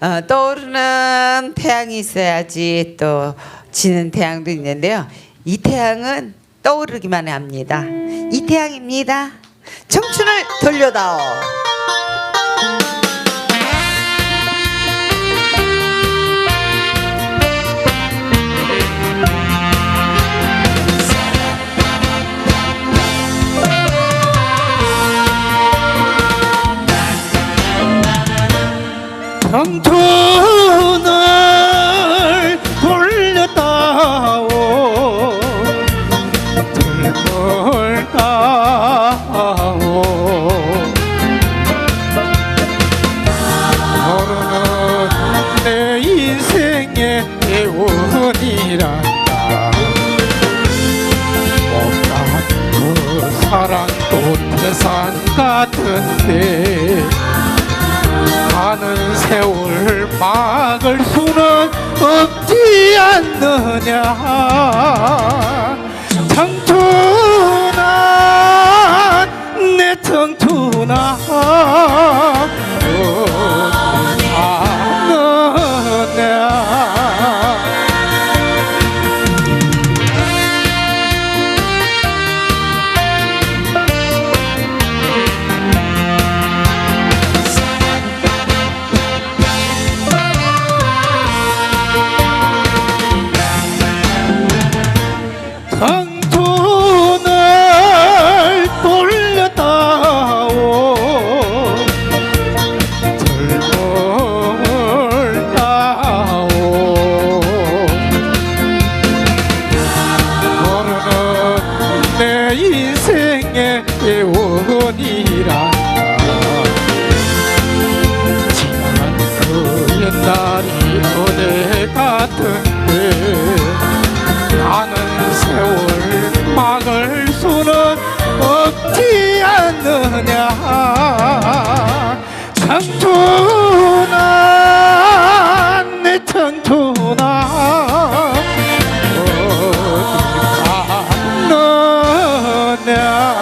어, 떠오르는 태양이 있어야지 또 지는 태양도 있는데요. 이 태양은 떠오르기만 합니다. 이 태양입니다. 청춘을 돌려다오. 청춘을 돌렸다오. 들벌다오. 너는 내 인생의 애원이란다. 못난 그 사랑 도 태산 같은데 막을 수는 없지 않느냐. 청춘 인생의 원이라. 지난 그 옛날이 어제 같은데 나는 세월 막을 수는 없지 않느냐. 상처 yeah.